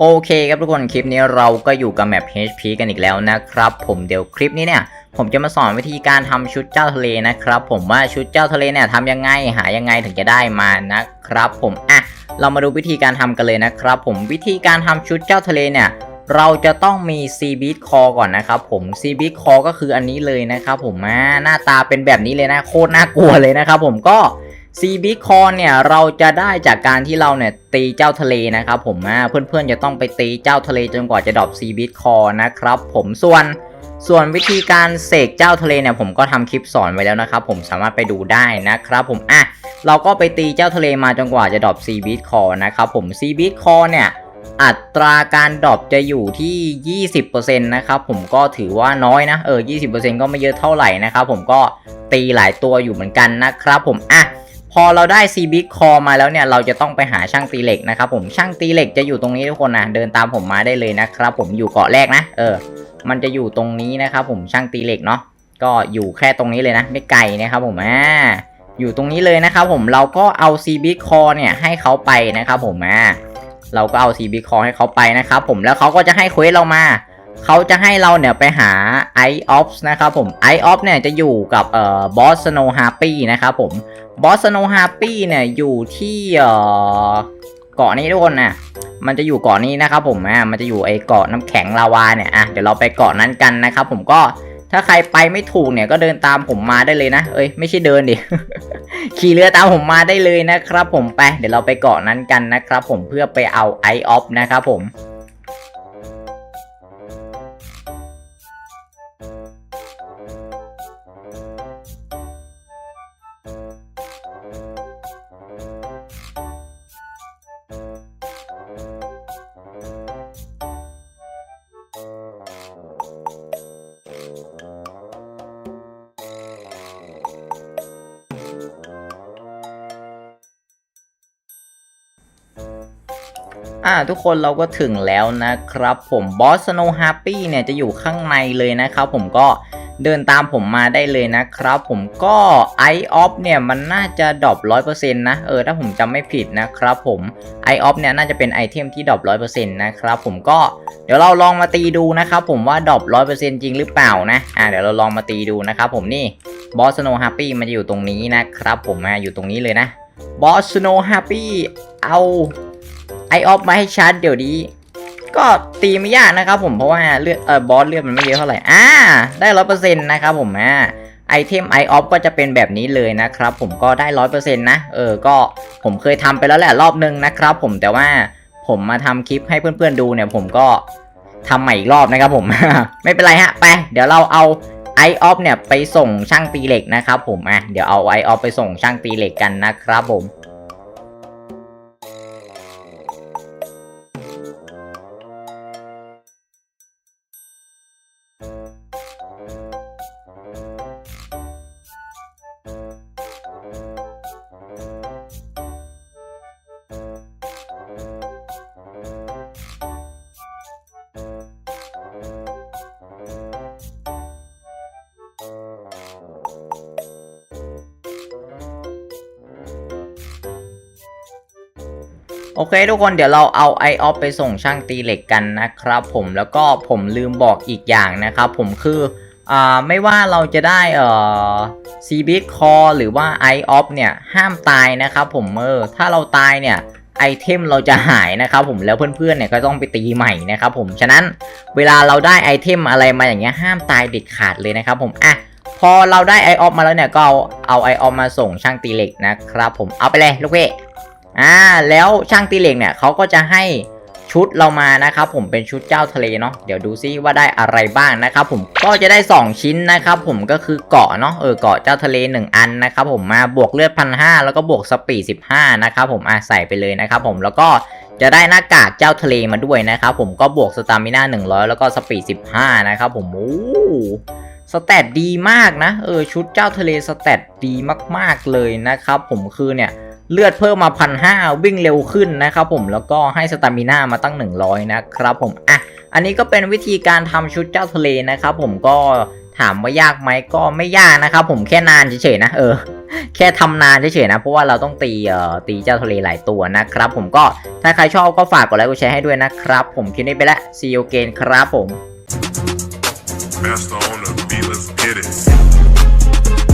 โอเคครับทุกคนคลิปนี้เราก็อยู่กับแมป HP กันอีกแล้วนะครับ ผมเดี๋ยวคลิปนี้เนี่ย ผมจะมาสอนวิธีการทำชุดเจ้าทะเลนะครับ ผมว่าชุดเจ้าทะเลเนี่ยทำยังไงหายังไงถึงจะได้มานะครับ ผมอะเรามาดูวิธีการทำกันเลยนะครับ ผมวิธีการทำชุดเจ้าทะเลเนี่ยเราจะต้องมี C b e a t Core ก่อนนะครับผม C b e a t Core ก็คืออันนี้เลยนะครับผมอ่าหน้าตาเป็นแบบนี้เลยนะโคตรน่ากลัวเลยนะครับผมก็ c b i c o r เนี่ยเราจะได้จากการที่เราเนี่ยตีเจ้าทะเลนะครับผมอ่าเพื่อนๆจะต้องไปตีเจ้าทะเลจนกว่าจะดรอป c b i c o r นะครับผมส่วนส่วนวิธีการเสกเจ้าทะเลเนี่ยผมก็ทำคลิปสอนไว้แล้วนะครับผมสามารถไปดูได้นะครับผมอะเราก็ไปตีเจ้าทะเลมาจนกว่าจะดรอป c b i c o r นะครับผม c b i c o r เนี่ยอัตราการดรอปจะอยู่ที่ 20%นะครับผมก็ถือว่าน้อยนะเออ 20%ก็ไม่เยอะเท่าไหร่นะครับผมก็ตีหลายตัวอยู่เหมือนกันนะครับผมอะ พอเราได้ C Big Core มาแล้วเนี่ยเราจะต้องไปหาช่างตีเหล็กนะครับผมช่างตีเหล็กจะอยู่ตรงนี้ทุกคนนะเดินตามผมมาได้เลยนะครับ ผมอยู่เกาะแรกนะ เออ มันจะอยู่ตรงนี้นะครับผมช่างตีเหล็กเนาะก็อยู่แค่ตรงนี้เลยนะ ไม่ไกลนะครับผมอ่าอยู่ตรงนี้เลยนะครับผมเราก็เอา C Big Core เนี่ยให้เขาไปนะครับผมอ่าเราก็เอา C Big Core ให้เขาไปนะครับผมแล้วเขาก็จะให้เควสเรามา เขาจะให้เราเนี่ยไปหา i o p s นะครับผม i o p s เนี่ยจะอยู่กับเอ่อบอสโนฮาปี้นะครับผมบอสโนฮาปี้เนี่ยอยู่ที่เอ่อเกาะนี้ทุกคนนะมันจะอยู่เกาะนี้นะครับผมอะมันจะอยู่ไอเกาะน้ำแข็งลาวาเนี่ยอะเดี๋ยวเราไปเกาะนั้นกันนะครับผมก็ถ้าใครไปไม่ถูกเนี่ยก็เดินตามผมมาได้เลยนะ เอ้ยไม่ใช่เดินดิ ขี่เรือตามผมมาได้เลยนะครับผมไป เดี๋ยวเราไปเกาะนั้นกันนะครับผมเพื่อไปเอาไอออฟนะครับผม อ่าทุกคนเราก็ถึงแล้วนะครับ ผมบอสโนฮาปี้เนี่ยจะอยู่ข้างในเลยนะครับ ผมก็เดินตามผมมาได้เลยนะครับ ผมก็ไอออฟเนี่ยมันน่าจะดรอปร้อยเปอร์เซ็นต์นะเออถ้าผมจำไม่ผิดนะครับ ผมไอออฟเนี่ยน่าจะเป็นไอเทมที่ดรอปร้อยเปอร์เซ็นต์นะครับ ผมก็เดี๋ยวเราลองมาตีดูนะครับ ผมว่าดรอปร้อยเปอร์เซ็นต์จริงหรือเปล่านะอ่าเดี๋ยวเราลองมาตีดูนะครับผมนี่บอสโนฮาปี้มันจะอยู่ตรงนี้นะครับ ผมมาอยู่ตรงนี้เลยนะบอสโนฮาปี้เอา ไอออฟมาให้ชัดเดี๋ยวนี้ก็ตีไม่ยากนะครับผมเพราะว่าเลือดเออบอสเลือดมันไม่เยอะเท่าไหร่อ่าได้ร้อยเปอร์เซ็นต์นะครับผมอ่าไอเทมไอออฟก็จะเป็นแบบนี้เลยนะครับผมก็ได้ร้อยเปอร์เซ็นต์นะเออก็ผมเคยทำไปแล้วแหละรอบนึงนะครับผมแต่ว่าผมมาทำคลิปให้เพื่อนๆดูเนี่ยผมก็ทำใหม่อีกรอบนะครับผม ไม่เป็นไรฮะไปเดี๋ยวเราเอาไอออฟเนี่ยไปส่งช่างตีเหล็กนะครับผมอะเดี๋ยวเอาไอออฟไปส่งช่างตีเหล็กกันนะครับผม โอเคทุกคนเดี๋ยวเราเอาไอออฟไปส่งช่างตีเหล็กกันนะครับผมแล้วก็ผมลืมบอกอีกอย่างนะครับผมคืออ่าไม่ว่าเราจะได้เอ่อ c b i t Core หรือว่า i o f เนี่ยห้ามตายนะครับผมเออถ้าเราตายเนี่ยไอเทมเราจะหายนะครับผมแล้วเพื่อนๆเนี่ยก็ต้องไปตีใหม่นะครับผมฉะนั้นเวลาเราได้ไอเทมอะไรมาอย่างเงี้ยห้ามตายเด็ดขาดเลยนะครับผมอะพอเราได้ไอออฟมาแล้วเนี่ยก็เอาเอาไอออฟมาส่งช่างตีเหล็กนะครับผมเอาไปเลยลูกเพ่ อ่าแล้วช่างตีเหล็กเนี่ยเขาก็จะให้ชุดเรามานะครับผมเป็นชุดเจ้าทะเลเนาะเดี๋ยวดูซิว่าได้อะไรบ้างนะครับผมก็จะได้ 2 ชิ้นนะครับผมก็คือเกาะเนาะเออเกาะเจ้าทะเล 1 อันนะครับผมมาบวกเลือดพันห้าแล้วก็บวกสปีด15นะครับผมอะใส่ไปเลยนะครับผมแล้วก็จะได้หน้ากากเจ้าทะเลมาด้วยนะครับผมก็บวกสตามิน่า100 แล้วก็สปีด15 นะครับผมโอ้สแตทดีมากนะเออชุดเจ้าทะเลสแตทดีมากๆเลยนะครับผมคือเนี่ย เลือดเพิ่มมาพันห้าวิ่งเร็วขึ้นนะครับผมแล้วก็ให้สตามิน่ามาตั้ง 100 นะครับผมอะอันนี้ก็เป็นวิธีการทำชุดเจ้าทะเลนะครับผมก็ถามว่ายากไหมก็ไม่ยากนะครับผมแค่นานเฉยๆนะเออ แค่ทำนานเฉยๆนะ เพราะว่าเราต้องตีเอ่อตีเจ้าทะเลหลายตัวนะครับ ผมก็ถ้าใครชอบก็ฝากกดไลค์กดแชร์ให้ด้วยนะครับ ผมคลิปนี้ไปแล้ว see you again ครับผม Master on the beat, let's get it.